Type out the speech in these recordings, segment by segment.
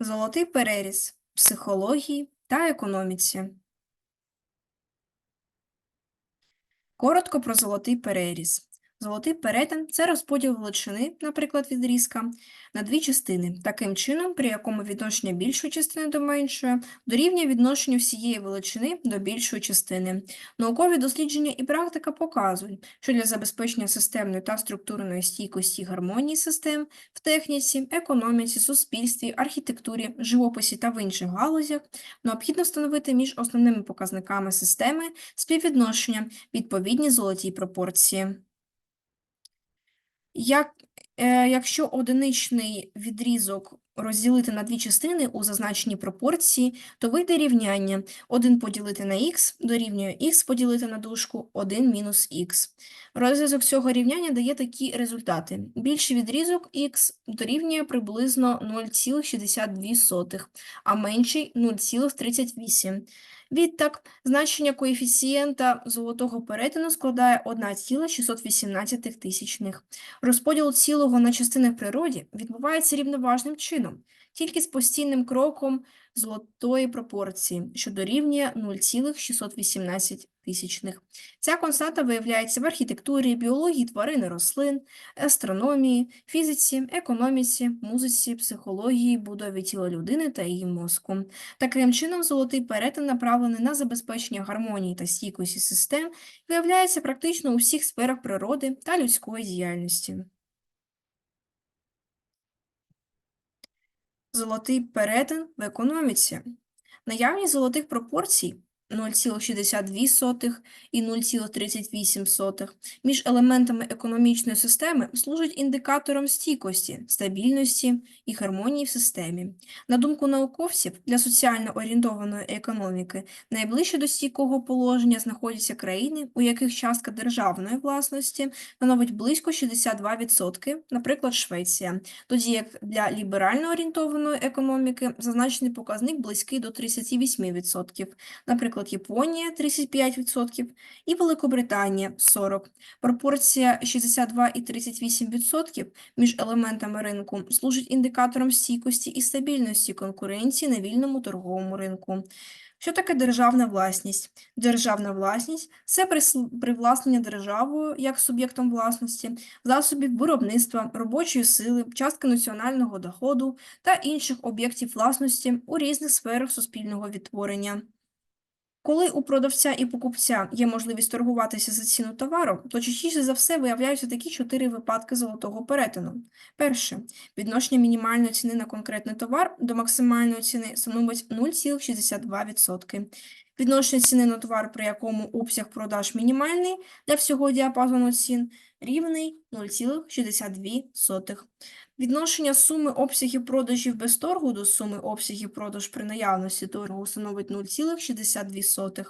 Золотий переріз психології та економіці. Коротко про золотий переріз. Золотий перетин – це розподіл величини, наприклад, відрізка, на дві частини, таким чином, при якому відношення більшої частини до меншої дорівнює відношенню всієї величини до більшої частини. Наукові дослідження і практика показують, що для забезпечення системної та структурної стійкості гармонії систем в техніці, економіці, суспільстві, архітектурі, живописі та в інших галузях необхідно встановити між основними показниками системи співвідношення відповідні золотій пропорції. Як, е, якщо одиничний відрізок розділити на дві частини у зазначеній пропорції, то вийде рівняння 1 поділити на х дорівнює х поділити на дужку 1 мінус х. Розв'язок цього рівняння дає такі результати. Більший відрізок х дорівнює приблизно 0,62, а менший 0,38. Відтак, значення коефіцієнта золотого перетину складає 1,618 тисячних. Розподіл цілого на частини в природі відбувається рівноважним чином, тільки з постійним кроком золотої пропорції, що дорівнює 0,618 тисячних. Ця константа виявляється в архітектурі, біології тварин і рослин, астрономії, фізиці, економіці, музиці, психології, будові тіла людини та її мозку. Таким чином, золотий перетин, направлений на забезпечення гармонії та стійкості систем, виявляється практично у всіх сферах природи та людської діяльності. Золотий перетин в економіці. Наявність золотих пропорцій 0,62 і 0,38 між елементами економічної системи служить індикатором стійкості, стабільності і гармонії в системі. На думку науковців, для соціально орієнтованої економіки найближче до стійкого положення знаходяться країни, у яких частка державної власності становить близько 62%, наприклад, Швеція, тоді як для ліберально орієнтованої економіки зазначений показник близький до 38%, наприклад, Японія 35% і Великобританія 40%. Пропорція 62 і 38% між елементами ринку служить індикатором стійкості і стабільності конкуренції на вільному торговому ринку. Що таке державна власність? Державна власність це привласнення державою як суб'єктом власності, засобів виробництва, робочої сили, частки національного доходу та інших об'єктів власності у різних сферах суспільного відтворення. Коли у продавця і покупця є можливість торгуватися за ціну товару, то частіше за все виявляються такі чотири випадки золотого перетину. Перше, відношення мінімальної ціни на конкретний товар до максимальної ціни становить 0,62%. Відношення ціни на товар, при якому обсяг продаж мінімальний для всього діапазону цін, рівний 0,62%. Відношення суми обсягів продажів без торгу до суми обсягів продаж при наявності торгу становить 0,62.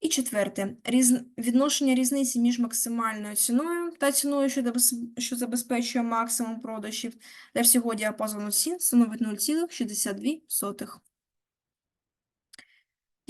І четверте, різ... відношення різниці між максимальною ціною та ціною, що, що забезпечує максимум продажів для всього діапазону цін, становить 0,62.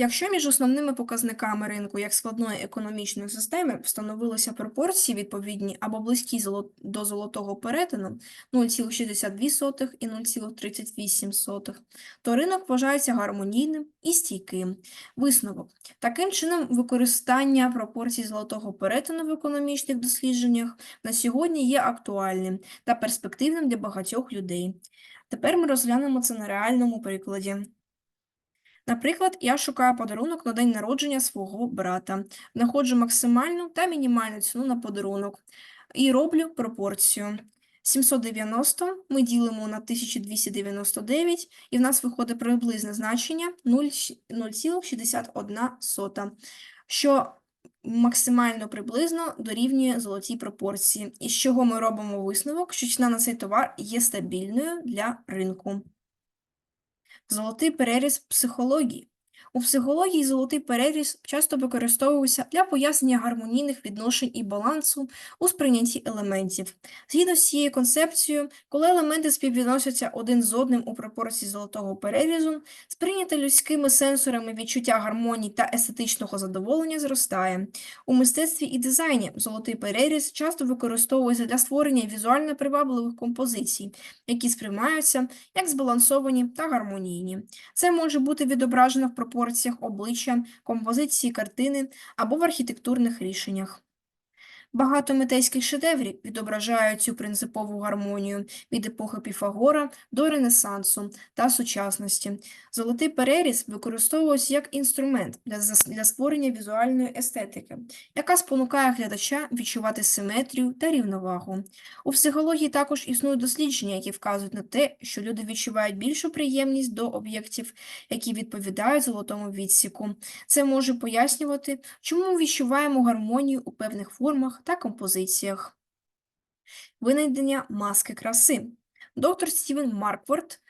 Якщо між основними показниками ринку як складної економічної системи встановилися пропорції відповідні або близькі до золотого перетину 0,62 і 0,38, то ринок вважається гармонійним і стійким. Висновок. Таким чином, використання пропорцій золотого перетину в економічних дослідженнях на сьогодні є актуальним та перспективним для багатьох людей. Тепер ми розглянемо це на реальному прикладі. Наприклад, я шукаю подарунок на день народження свого брата, знаходжу максимальну та мінімальну ціну на подарунок і роблю пропорцію. 790 ми ділимо на 1299, і в нас виходить приблизне значення 0,щ- 0,61, що максимально приблизно дорівнює золотій пропорції, із чого ми робимо висновок, що ціна на цей товар є стабільною для ринку. Золотий переріз психології. У психології золотий переріз часто використовується для пояснення гармонійних відношень і балансу у сприйнятті елементів. Згідно з цією концепцією, коли елементи співвідносяться один з одним у пропорції золотого перерізу, сприйняте людськими сенсорами відчуття гармонії та естетичного задоволення зростає. У мистецтві і дизайні золотий переріз часто використовується для створення візуально привабливих композицій, які сприймаються як збалансовані та гармонійні. Це може бути відображено в пропорціях обличчя, композиції картини або в архітектурних рішеннях. Багато митецьких шедеврів відображають цю принципову гармонію від епохи Піфагора до Ренесансу та сучасності. Золотий переріз використовується як інструмент для, для створення візуальної естетики, яка спонукає глядача відчувати симетрію та рівновагу. У психології також існують дослідження, які вказують на те, що люди відчувають більшу приємність до об'єктів, які відповідають золотому відсіку. Це може пояснювати, чому ми відчуваємо гармонію у певних формах та композиціях. Винайдення маски краси. Доктор Стівен Маркворт,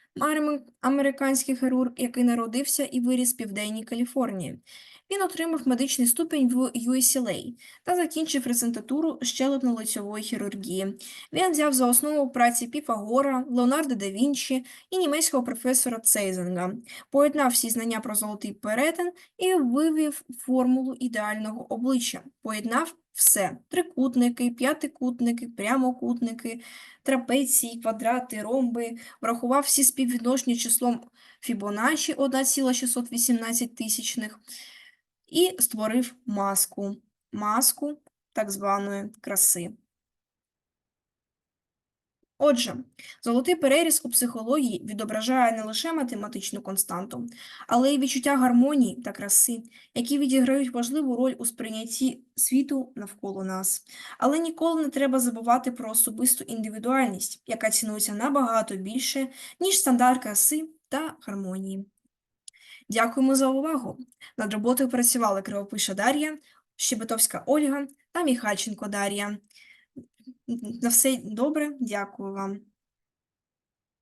американський хірург, який народився і виріс в Південній Каліфорнії. Він отримав медичний ступінь в UCLA та закінчив резидентуру щелепно-лицьової хірургії. Він взяв за основу праці Піфагора, Леонардо да Вінчі і німецького професора Цейзинга, поєднав всі знання про золотий перетин і вивів формулу ідеального обличчя, поєднав все – трикутники, п'ятикутники, прямокутники, трапеції, квадрати, ромби, врахував всі співвідношення числом Фібоначчі 1,618 тисячних і створив маску, маску так званої краси. Отже, золотий переріз у психології відображає не лише математичну константу, але й відчуття гармонії та краси, які відіграють важливу роль у сприйнятті світу навколо нас. Але ніколи не треба забувати про особисту індивідуальність, яка цінується набагато більше, ніж стандарт краси та гармонії. Дякуємо за увагу! Над роботою працювали Кривопиша Дар'я, Щебетовська Ольга та Міхальченко Дар'я. На все добре, дякую вам.